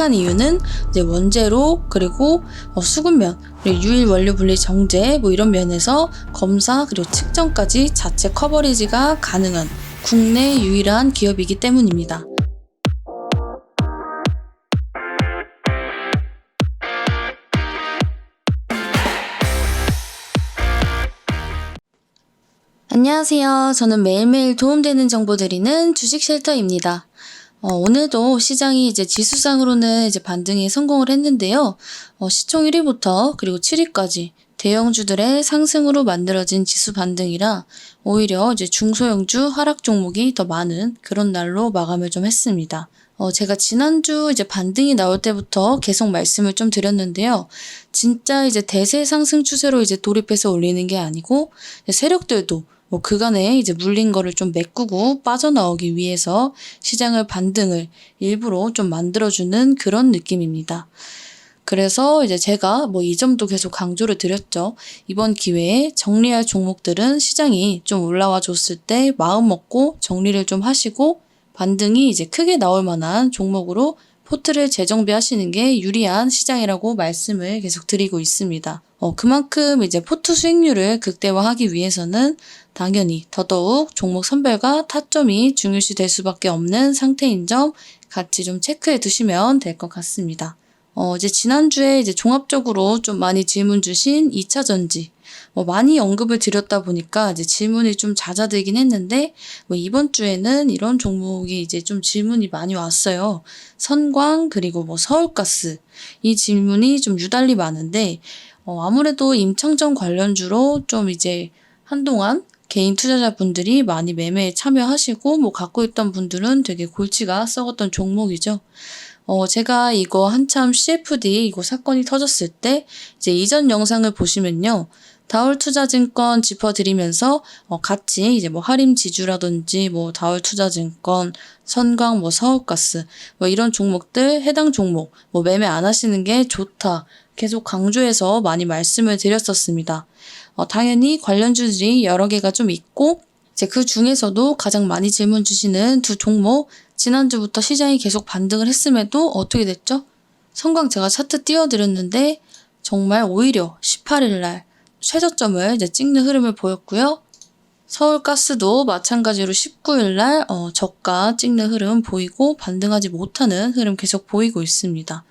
한 이유는 이제 원재료 그리고 어, 수급면 그리고 유일 원료 분리 정제 뭐 이런 면에서 검사 그리고 측정까지 자체 커버리지가 가능한 국내 유일한 기업이기 때문입니다. 안녕하세요. 저는 매일매일 도움되는 정보 드리는 주식 쉘터입니다. 어, 오늘도 시장이 이제 지수상으로는 이제 반등에 성공을 했는데요. 어, 시총 1위부터 그리고 7위까지 대형주들의 상승으로 만들어진 지수 반등이라 오히려 이제 중소형주 하락 종목이 더 많은 그런 날로 마감을 좀 했습니다. 어, 제가 지난주 이제 반등이 나올 때부터 계속 말씀을 좀 드렸는데요. 진짜 이제 대세 상승 추세로 이제 돌입해서 올리는 게 아니고 세력들도 뭐 그간에 이제 물린 거를 좀 메꾸고 빠져나오기 위해서 시장을 반등을 일부러 좀 만들어주는 그런 느낌입니다. 그래서 이제 제가 뭐 이 점도 계속 강조를 드렸죠. 이번 기회에 정리할 종목들은 시장이 좀 올라와 줬을 때 마음 먹고 정리를 좀 하시고 반등이 이제 크게 나올 만한 종목으로 포트를 재정비하시는 게 유리한 시장이라고 말씀을 계속 드리고 있습니다. 어, 그만큼 이제 포트 수익률을 극대화하기 위해서는 당연히 더더욱 종목 선별과 타점이 중요시 될 수밖에 없는 상태인 점 같이 좀 체크해 두시면 될 것 같습니다. 어, 이제 지난주에 이제 종합적으로 좀 많이 질문 주신 2차 전지. 뭐 많이 언급을 드렸다 보니까 이제 질문이 좀 잦아들긴 했는데 뭐 이번 주에는 이런 종목이 이제 좀 질문이 많이 왔어요. 선광 그리고 뭐 서울가스 이 질문이 좀 유달리 많은데 어, 아무래도 임창정 관련주로 좀 이제 한동안 개인 투자자분들이 많이 매매에 참여하시고 뭐 갖고 있던 분들은 되게 골치가 썩었던 종목이죠. 어, 제가 이거 한참 CFD 이거 사건이 터졌을 때 이제 이전 영상을 보시면요. 다울 투자증권 짚어드리면서 어, 같이 이제 뭐 하림 지주라든지 뭐 다울 투자증권, 선광, 뭐 서울가스 뭐 이런 종목들 해당 종목 뭐 매매 안 하시는 게 좋다 계속 강조해서 많이 말씀을 드렸었습니다. 어, 당연히 관련 주들이 여러 개가 좀 있고 이제 그 중에서도 가장 많이 질문 주시는 두 종목 지난주부터 시장이 계속 반등을 했음에도 어떻게 됐죠? 성광 제가 차트 띄워드렸는데 정말 오히려 18일 날 최저점을 이제 찍는 흐름을 보였고요. 서울가스도 마찬가지로 19일 날 어, 저가 찍는 흐름 보이고 반등하지 못하는 흐름 계속 보이고 있습니다.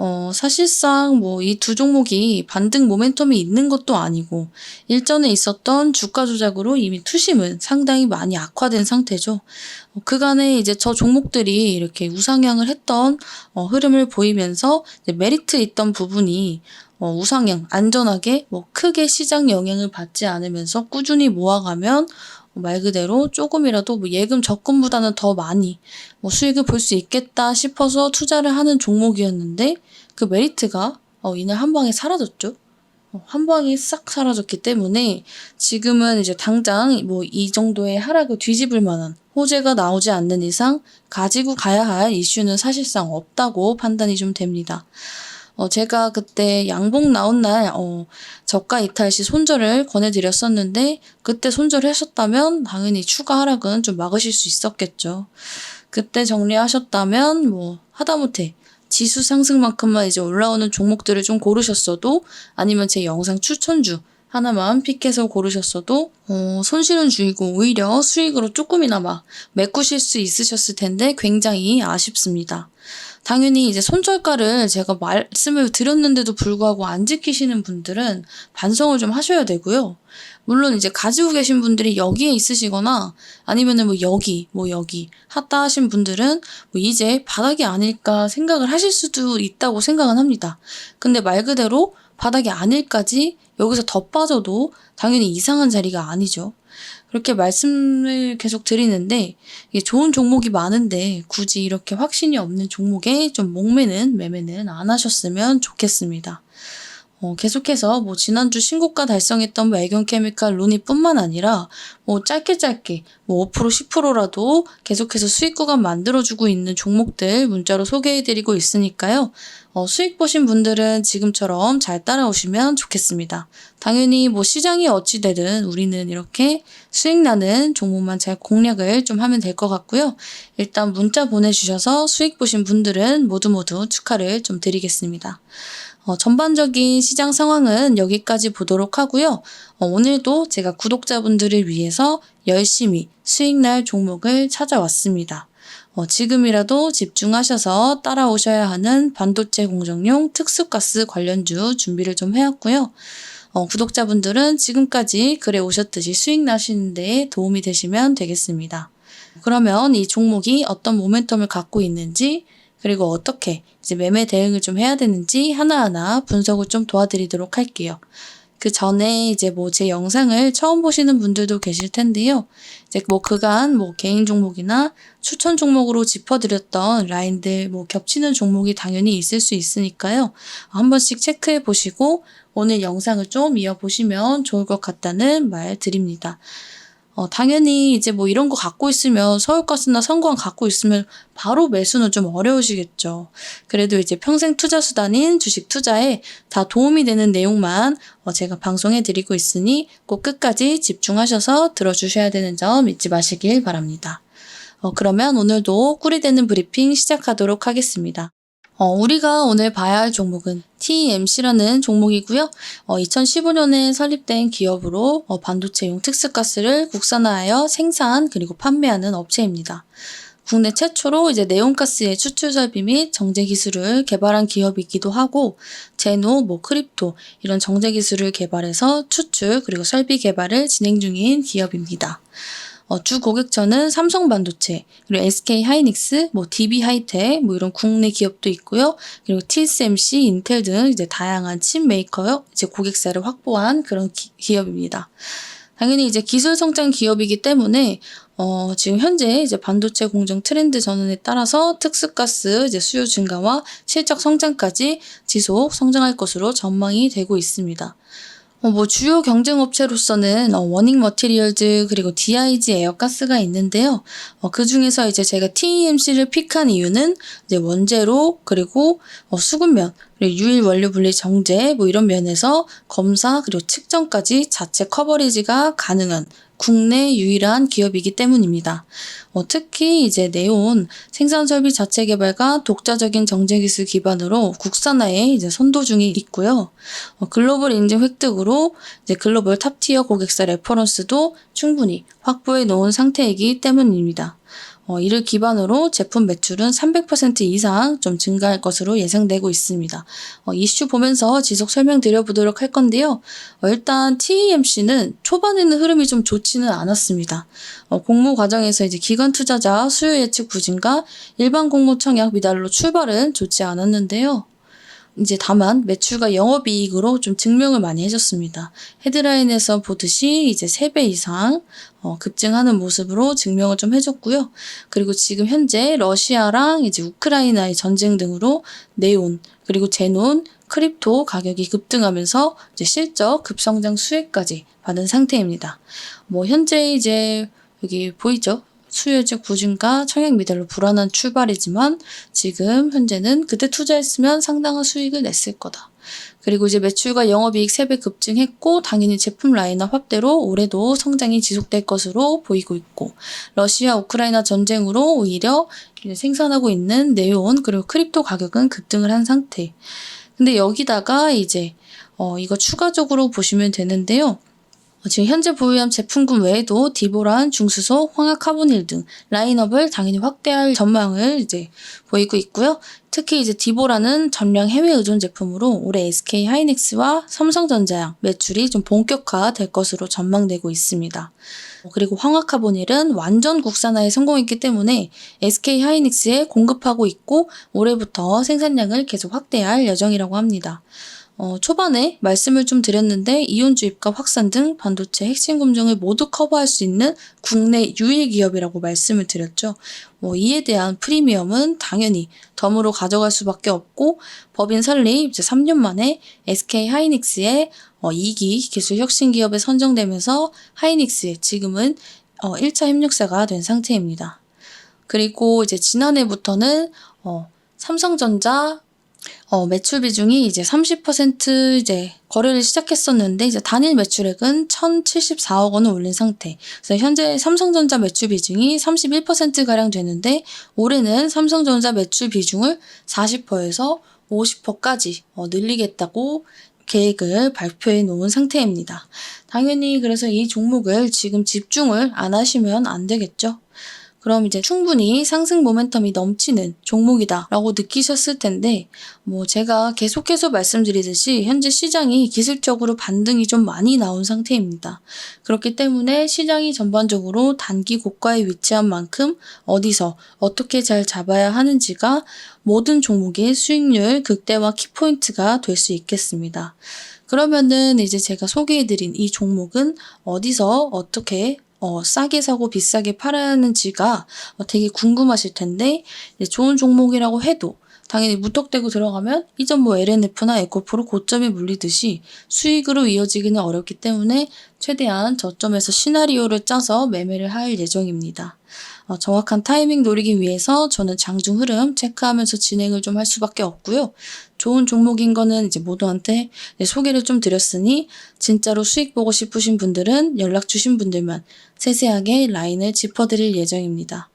어, 사실상 뭐 이 두 종목이 반등 모멘텀이 있는 것도 아니고 일전에 있었던 주가 조작으로 이미 투심은 상당히 많이 악화된 상태죠. 어, 그간에 이제 저 종목들이 이렇게 우상향을 했던 어, 흐름을 보이면서 메리트 있던 부분이 어, 우상향 안전하게 뭐 크게 시장 영향을 받지 않으면서 꾸준히 모아가면 말 그대로 조금이라도 뭐 예금 적금보다는 더 많이 뭐 수익을 볼 수 있겠다 싶어서 투자를 하는 종목이었는데 그 메리트가 어, 이날 한 방에 사라졌죠. 어, 한 방에 싹 사라졌기 때문에 지금은 이제 당장 뭐 이 정도의 하락을 뒤집을 만한 호재가 나오지 않는 이상 가지고 가야 할 이슈는 사실상 없다고 판단이 좀 됩니다. 어, 제가 그때 양봉 나온 날, 어, 저가 이탈 시 손절을 권해드렸었는데, 그때 손절하셨다면, 당연히 추가 하락은 좀 막으실 수 있었겠죠. 그때 정리하셨다면, 뭐, 하다못해, 지수 상승만큼만 이제 올라오는 종목들을 좀 고르셨어도, 아니면 제 영상 추천주, 하나만 픽해서 고르셨어도 어, 손실은 줄이고 오히려 수익으로 조금이나마 메꾸실 수 있으셨을 텐데 굉장히 아쉽습니다. 당연히 이제 손절가를 제가 말씀을 드렸는데도 불구하고 안 지키시는 분들은 반성을 좀 하셔야 되고요. 물론 이제 가지고 계신 분들이 여기에 있으시거나 아니면은 뭐 여기, 뭐 여기 하다 하신 분들은 뭐 이제 바닥이 아닐까 생각을 하실 수도 있다고 생각은 합니다. 근데 말 그대로 바닥이 아닐까지 여기서 더 빠져도 당연히 이상한 자리가 아니죠. 그렇게 말씀을 계속 드리는데 좋은 종목이 많은데 굳이 이렇게 확신이 없는 종목에 좀 목매는 매매는 안 하셨으면 좋겠습니다. 어, 계속해서 뭐 지난주 신고가 달성했던 뭐 애견케미칼 루니뿐만 아니라 뭐 짧게 짧게 뭐 5% 10%라도 계속해서 수익 구간 만들어주고 있는 종목들 문자로 소개해드리고 있으니까요. 어, 수익 보신 분들은 지금처럼 잘 따라오시면 좋겠습니다. 당연히 뭐 시장이 어찌 되든 우리는 이렇게 수익 나는 종목만 잘 공략을 좀 하면 될 것 같고요. 일단 문자 보내주셔서 수익 보신 분들은 모두 모두 축하를 좀 드리겠습니다. 어, 전반적인 시장 상황은 여기까지 보도록 하고요. 어, 오늘도 제가 구독자분들을 위해서 열심히 수익날 종목을 찾아왔습니다. 어, 지금이라도 집중하셔서 따라오셔야 하는 반도체 공정용 특수가스 관련주 준비를 좀 해왔고요. 어, 구독자분들은 지금까지 글에 오셨듯이 수익 나시는 데 도움이 되시면 되겠습니다. 그러면 이 종목이 어떤 모멘텀을 갖고 있는지 그리고 어떻게 이제 매매 대응을 좀 해야 되는지 하나하나 분석을 좀 도와드리도록 할게요. 그 전에 이제 뭐 제 영상을 처음 보시는 분들도 계실 텐데요. 이제 뭐 그간 뭐 개인 종목이나 추천 종목으로 짚어드렸던 라인들 뭐 겹치는 종목이 당연히 있을 수 있으니까요. 한 번씩 체크해 보시고 오늘 영상을 좀 이어보시면 좋을 것 같다는 말 드립니다. 어, 당연히 이제 뭐 이런 거 갖고 있으면 서울가스나 선거원 갖고 있으면 바로 매수는 좀 어려우시겠죠. 그래도 이제 평생 투자 수단인 주식 투자에 다 도움이 되는 내용만 어, 제가 방송해 드리고 있으니 꼭 끝까지 집중하셔서 들어주셔야 되는 점 잊지 마시길 바랍니다. 어, 그러면 오늘도 꿀이 되는 브리핑 시작하도록 하겠습니다. 어, 우리가 오늘 봐야 할 종목은 TMC라는 종목이고요. 어, 2015년에 설립된 기업으로 어, 반도체용 특수가스를 국산화하여 생산 그리고 판매하는 업체입니다. 국내 최초로 이제 네온가스의 추출 설비 및 정제 기술을 개발한 기업이기도 하고 제노, 뭐 크립토 이런 정제 기술을 개발해서 추출 그리고 설비 개발을 진행 중인 기업입니다. 어, 주 고객처는 삼성 반도체, 그리고 SK 하이닉스, 뭐 DB 하이텍, 뭐 이런 국내 기업도 있고요. 그리고 TSMC, 인텔 등 이제 다양한 칩 메이커요. 이제 고객사를 확보한 그런 기, 기업입니다. 당연히 이제 기술 성장 기업이기 때문에 어, 지금 현재 이제 반도체 공정 트렌드 전환에 따라서 특수가스 이제 수요 증가와 실적 성장까지 지속 성장할 것으로 전망이 되고 있습니다. 어, 뭐 주요 경쟁 업체로서는 어, 워닝 머티리얼즈 그리고 DIG 에어가스가 있는데요. 어, 그 중에서 이제 제가 TEMC를 픽한 이유는 이제 원재료 그리고 어, 수급면 그리고 유일 원료 분리 정제 뭐 이런 면에서 검사 그리고 측정까지 자체 커버리지가 가능한 국내 유일한 기업이기 때문입니다. 어, 특히 이제 네온 생산 설비 자체 개발과 독자적인 정제 기술 기반으로 국산화에 이제 선도 중에 있고요. 어, 글로벌 인증 획득으로 이제 글로벌 탑티어 고객사 레퍼런스도 충분히 확보해 놓은 상태이기 때문입니다. 어, 이를 기반으로 제품 매출은 300% 이상 좀 증가할 것으로 예상되고 있습니다. 어, 이슈 보면서 지속 설명드려 보도록 할 건데요. 어, 일단 TEMC는 초반에는 흐름이 좀 좋지는 않았습니다. 어, 공모 과정에서 이제 기관 투자자 수요 예측 부진과 일반 공모 청약 미달로 출발은 좋지 않았는데요. 이제 다만 매출과 영업이익으로 좀 증명을 많이 해줬습니다. 헤드라인에서 보듯이 이제 3배 이상 어, 급증하는 모습으로 증명을 좀 해줬고요. 그리고 지금 현재 러시아랑 이제 우크라이나의 전쟁 등으로 네온 그리고 제논 크립토 가격이 급등하면서 이제 실적 급성장 수혜까지 받은 상태입니다. 뭐 현재 이제 여기 보이죠? 수요적 부진과 청약 미달로 불안한 출발이지만 지금 현재는 그때 투자했으면 상당한 수익을 냈을 거다. 그리고 이제 매출과 영업이익 3배 급증했고 당연히 제품 라인업 확대로 올해도 성장이 지속될 것으로 보이고 있고 러시아 우크라이나 전쟁으로 오히려 생산하고 있는 네온 그리고 크립토 가격은 급등을 한 상태. 근데 여기다가 이제 어 이거 추가적으로 보시면 되는데요. 어, 지금 현재 보유한 제품군 외에도 디보란, 중수소, 황화카보닐 등 라인업을 당연히 확대할 전망을 이제 보이고 있고요. 특히 이제 디보라는 전량 해외 의존 제품으로 올해 SK 하이닉스와 삼성전자양 매출이 좀 본격화될 것으로 전망되고 있습니다. 어, 그리고 황화카보닐은 완전 국산화에 성공했기 때문에 SK 하이닉스에 공급하고 있고 올해부터 생산량을 계속 확대할 예정이라고 합니다. 어, 초반에 말씀을 좀 드렸는데 이온 주입과 확산 등 반도체 핵심 공정을 모두 커버할 수 있는 국내 유일 기업이라고 말씀을 드렸죠. 뭐 이에 대한 프리미엄은 당연히 덤으로 가져갈 수밖에 없고 법인 설립 이제 3년 만에 SK 하이닉스의 어, 2기 기술 혁신 기업에 선정되면서 하이닉스의 지금은 어, 1차 협력사가 된 상태입니다. 그리고 이제 지난해부터는 어, 삼성전자 어, 매출 비중이 이제 30% 이제 거래를 시작했었는데 이제 단일 매출액은 1,074억 원을 올린 상태. 그래서 현재 삼성전자 매출 비중이 31% 가량 되는데 올해는 삼성전자 매출 비중을 40%에서 50%까지 어, 늘리겠다고 계획을 발표해 놓은 상태입니다. 당연히 그래서 이 종목을 지금 집중을 안 하시면 안 되겠죠. 그럼 이제 충분히 상승 모멘텀이 넘치는 종목이다 라고 느끼셨을 텐데, 뭐 제가 계속해서 말씀드리듯이 현재 시장이 기술적으로 반등이 좀 많이 나온 상태입니다. 그렇기 때문에 시장이 전반적으로 단기 고가에 위치한 만큼 어디서 어떻게 잘 잡아야 하는지가 모든 종목의 수익률 극대화 키포인트가 될 수 있겠습니다. 그러면은 이제 제가 소개해드린 이 종목은 어디서 어떻게 어, 싸게 사고 비싸게 팔아야 하는지가 어, 되게 궁금하실 텐데 좋은 종목이라고 해도 당연히 무턱대고 들어가면 이전 뭐 LNF나 에코프로 고점에 물리듯이 수익으로 이어지기는 어렵기 때문에 최대한 저점에서 시나리오를 짜서 매매를 할 예정입니다. 어, 정확한 타이밍 노리기 위해서 저는 장중 흐름 체크하면서 진행을 좀 할 수밖에 없고요. 좋은 종목인 거는 이제 모두한테 네, 소개를 좀 드렸으니 진짜로 수익 보고 싶으신 분들은 연락 주신 분들만 세세하게 라인을 짚어드릴 예정입니다.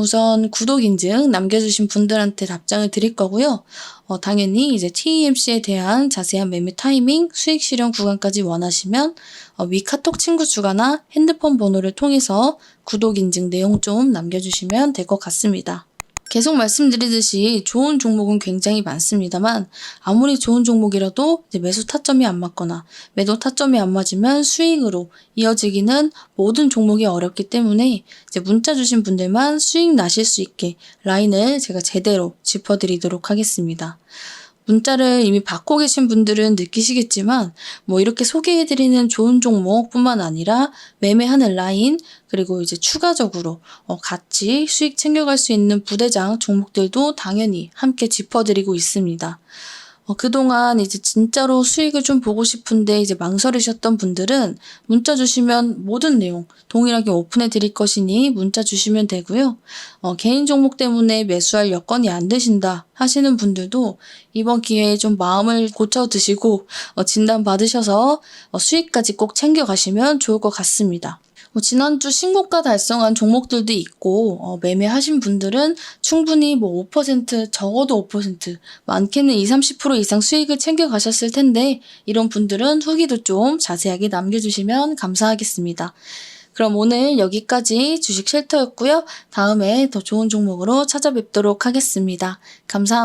우선 구독 인증 남겨주신 분들한테 답장을 드릴 거고요. 어, 당연히 이제 TEMC에 대한 자세한 매매 타이밍, 수익 실현 구간까지 원하시면 어, 위 카톡 친구 주가나 핸드폰 번호를 통해서 구독 인증 내용 좀 남겨주시면 될 것 같습니다. 계속 말씀드리듯이 좋은 종목은 굉장히 많습니다만 아무리 좋은 종목이라도 매수 타점이 안 맞거나 매도 타점이 안 맞으면 수익으로 이어지기는 모든 종목이 어렵기 때문에 이제 문자 주신 분들만 수익 나실 수 있게 라인을 제가 제대로 짚어드리도록 하겠습니다. 문자를 이미 받고 계신 분들은 느끼시겠지만 뭐 이렇게 소개해드리는 좋은 종목뿐만 아니라 매매하는 라인 그리고 이제 추가적으로 어 같이 수익 챙겨갈 수 있는 부대장 종목들도 당연히 함께 짚어드리고 있습니다. 어, 그동안 이제 진짜로 수익을 좀 보고 싶은데 이제 망설이셨던 분들은 문자 주시면 모든 내용 동일하게 오픈해 드릴 것이니 문자 주시면 되고요. 어, 개인 종목 때문에 매수할 여건이 안 되신다 하시는 분들도 이번 기회에 좀 마음을 고쳐 드시고 어, 진단 받으셔서 어, 수익까지 꼭 챙겨 가시면 좋을 것 같습니다. 뭐 지난주 신고가 달성한 종목들도 있고 어, 매매하신 분들은 충분히 뭐 5% 적어도 5% 많게는 2, 30% 이상 수익을 챙겨 가셨을 텐데 이런 분들은 후기도 좀 자세하게 남겨주시면 감사하겠습니다. 그럼 오늘 여기까지 주식 쉘터였고요. 다음에 더 좋은 종목으로 찾아뵙도록 하겠습니다. 감사합니다.